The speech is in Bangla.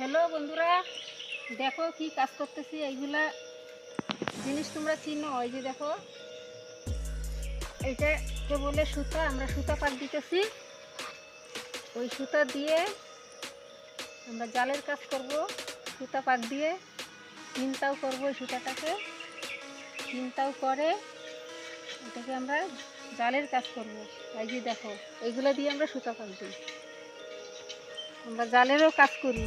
হ্যালো বন্ধুরা, দেখো কি কাজ করতেছি, এইগুলা জিনিস তোমরা চিনো, ওই যে দেখো এইটাকে বলে সুতা, আমরা সুতা পাক দিতেছি। ওই সুতা দিয়ে আমরা জালের কাজ করব, সুতা পাক দিয়ে চিন্তাও করব ওই সুতাটাকে। চিন্তাও করে এটাকে আমরা জালের কাজ করব। এই যে দেখো, এইগুলো দিয়ে আমরা সুতা পাক দিই। আমরা জালেরও কাজ করি।